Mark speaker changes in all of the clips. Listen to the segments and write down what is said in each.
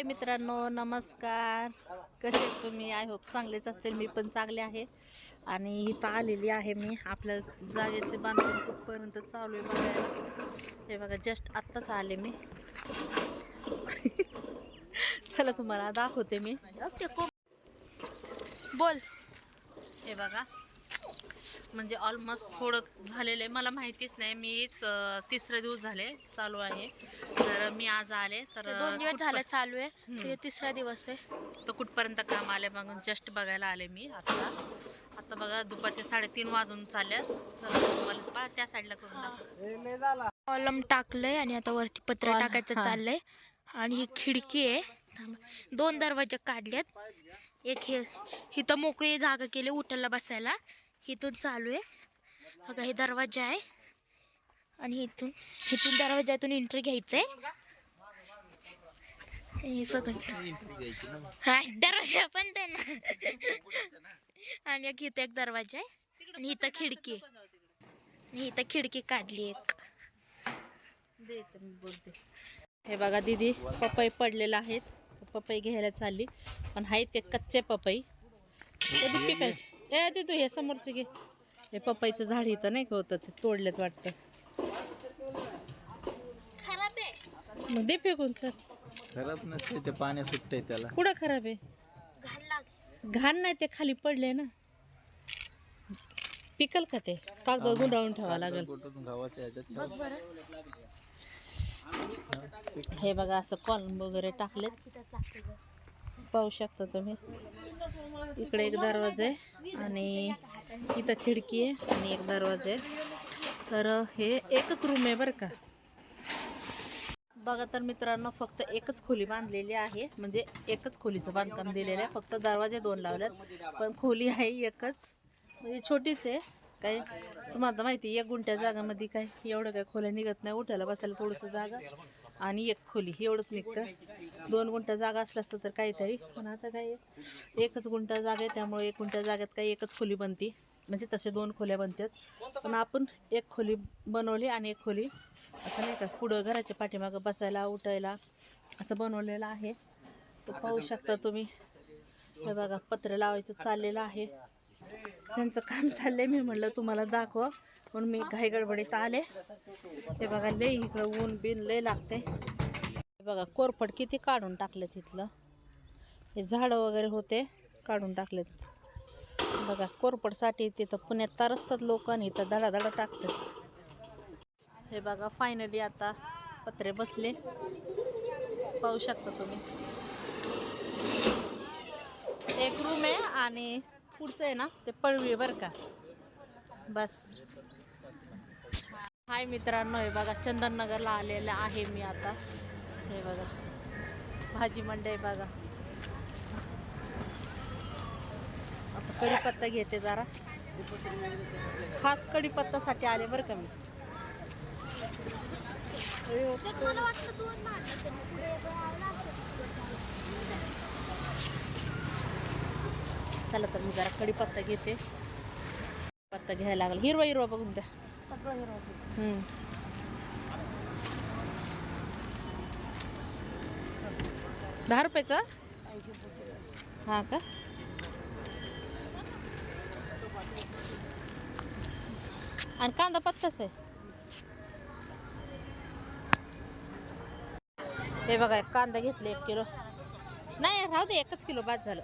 Speaker 1: हाय मित्रांनो नमस्कार. कसे तुम्ही? आय होप चांगलेच असतील. मी पण चांगले आहे. आणि इथं आलेली आहे मी. आपल्या जागेचे बांधकाम कुठपर्यंत चालू आहे बघायला. हे बघा जस्ट आत्ताच आले मी. चला तुम्हाला दाखवते मी. बोल. हे बघा. म्हणजे ऑलमोस्ट थोडं झालेलं आहे. मला माहितीच नाही. मीच तिसरे दिवस झाले चालू आहे. तर मी आज आले. तर
Speaker 2: दोन दिवस झाले चालू आहे. तिसरा दिवस आहे.
Speaker 1: तर कुठपर्यंत काम आले बघून जस्ट बघायला आले मी आता. आता बघा दुपारचे साडेतीन वाजून चालल्यात तर त्या साईडला करून.
Speaker 2: कॉलम टाकलंय आणि आता वरती पत्र टाकायचं. चाललंय. आणि ही खिडकी आहे. दोन दरवाजे काढलेत. एक हे इथं मोकळी जागा केली उठायला बसायला. इथून चालू आहे. बघा हे दरवाजा आहे. आणि इथून इथून दरवाजातून एंट्री घ्यायचंय. हे सगळं. हा दरवाजा पण ते ना. आणि एक इथं एक दरवाजा आहे. आणि इथं खिडकी आणि इथं खिडकी काढली एक.
Speaker 1: दे हे बघा दीदी पपई पडलेला आहेत. पपई घ्यायला चालली. पण आहेत ते कच्चे पपई. कधी पिकायचे? ए ते तू हे समोरचे घे. हे पपईचं झाड इथं नाही का होतं ते तोडलेत वाटतं.
Speaker 2: खराब आहे.
Speaker 1: मग दे फेकून चल.
Speaker 3: खराब नसते ते पाणी सुटतंय त्याला.
Speaker 1: कुठं खराब आहे?
Speaker 2: घाण लाग
Speaker 1: घाण नाही ते खाली पडले ना. पिकल का ते? कागद गुंडाळून ठेवावं लागेल.
Speaker 3: कुठून गावाच्या ह्याच्यात
Speaker 2: बघ बरं.
Speaker 1: हे बघा असं कॉलम वगैरे टाकलेत. पाहू शकता तुम्ही. इकडे एक दरवाजा आहे आणि इथं खिडकी आहे आणि एक दरवाजा आहे. तर हे एकच रूम आहे बरं का. बघा तर मित्रांनो फक्त एकच खोली बांधलेली आहे. म्हणजे एकच खोलीचं बांधकाम दिलेलं आहे. फक्त दरवाजे दोन लावल्यात पण खोली आहे एकच. म्हणजे छोटीच आहे. काय? तुम्हाला माहिती आहे, एक गुंठ्या जागामध्ये काय एवढं काय खोल्या निघत नाही. उठायला बसायला थोडंसं जागा. आणि एक खोली एवढंच निघतं. दोन गुंठा जागा असलं असतं तर काहीतरी. पण आता काय एकच गुंठा जागा आहे त्यामुळे एक गुंठा जागेत काही एकच खोली बनती. म्हणजे तसे दोन खोल्या बनतात पण आपण एक खोली बनवली आणि एक खोली असं नाही का पुढं घराच्या पाठीमागं बसायला उठायला असं बनवलेलं आहे. तर पाहू शकता तुम्ही. हे बघा पत्र लावायचं चाललेलं आहे. त्यांचं काम चाललंय मी म्हटलं तुम्हाला दाखवा. म्हणून मी घाई गडबडीत आले. हे बघा लय इकडं ऊन बिन लय लागते हे बघा कोरफड किती काढून टाकलं तिथलं हे झाडं वगैरे होते काढून टाकलेत. बघा कोरफडसाठी तिथं पुण्यात तरसतात लोक आणि इथं धडाधडा टाकतात. हे बघा फायनली आता पत्रे बसले. पाहू शकता तुम्ही. एक रूम आहे आणि पुढचं आहे ना ते पळवी आहे बरं का. बस. हाय मित्रांनो हे बघा चंदननगरला आलेलं आहे मी आता. हे बघा भाजी मंडई बघा. आता कढीपत्ता घेते जरा. खास कढीपत्तासाठी आले बरं का मी. अयो, चला तर मी जरा कढीपत्ता घेते. पत्ता घ्यायला लागला. हिरवा हिरवा बघून द्या.
Speaker 2: सगळं
Speaker 1: हम्म. दहा रुपयाचा? हा का? आणि कांदा पत्ता आहे. हे बघा कांदा घेतले एक किलो. नाही राहू दे एकच किलो बाद झालं.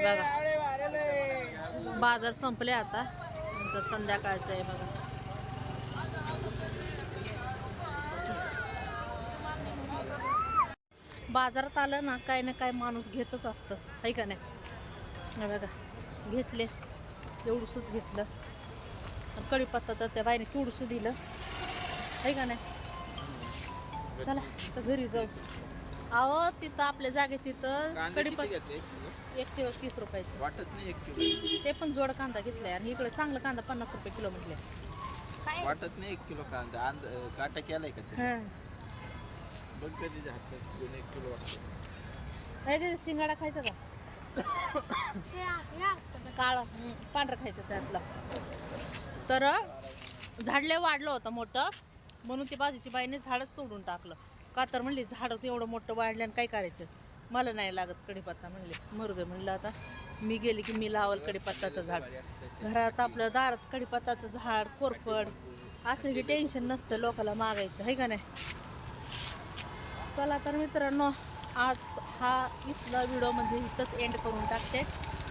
Speaker 1: बघा. बाजार संपले आता. नंतर संध्याकाळचं आहे बघा. बाजारात आलं ना काय ना काय माणूस घेतच असतं. आहे का नाही? बघा. घेतले. एवढूसच घेतलं. कढीपत्ता तर त्या बाईने केवढूस दिलं. आहे का नाही? चला तर घरी जाऊ. अहो तिथं आपल्या जागेची तर
Speaker 3: कांदे किती घेतले? एक किलो?
Speaker 1: एक किलो तीस रुपयाचं.
Speaker 3: वाटत नाही एक किलो
Speaker 1: ते पण जोड कांदा घेतलाय आणि इकडे चांगला कांदा पन्नास रुपये किलो म्हटले.
Speaker 3: वाटत नाही एक किलो कांदा. अंद काटा केलाय का ते बघ कधी हातात एक किलो वाटतं.
Speaker 1: काय ते शिंगाडा खायचा का? काळा हं, पांढरा खायचं त्यातला. तर झाडले वाढलं होतं मोठं. म्हणून ती बाजूची बाईने झाडच तोडून टाकलं. का तर म्हणली झाड एवढं मोठं वाढलं आणि काय करायचं? मला नाही लागत कढीपत्ता म्हणले. मरुदे म्हणलं आता. मी गेले की मी लावल कढीपत्ताचं झाड. घरात आपलं दारात कढीपत्ताचं झाड कोरफड असं हे टेन्शन नसतं लोकाला मागायचं आहे का नाही? चला तर मित्रांनो आज हा इथला व्हिडिओ म्हणजे इथंच एंड करून टाकते.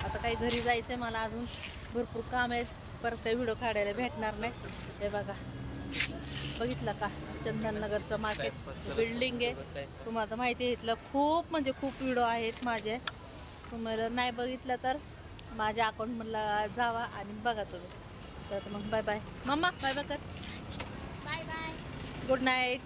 Speaker 1: आता काही घरी जायचं आहे मला अजून. भरपूर काम आहे परत काही व्हिडिओ काढायला भेटणार नाही. हे बघा. बघितलं का? चंदननगरचं मार्केट बिल्डिंग आहे. तुम्हाला तर माहिती आहे इथलं खूप म्हणजे खूप व्हिडिओ आहेत माझे. तुम्हाला नाही बघितलं तर माझ्या अकाउंटमधला जावा आणि बघा तुम्ही. तर मग bye bye mamma bye bye कर.
Speaker 2: Bye bye
Speaker 1: good night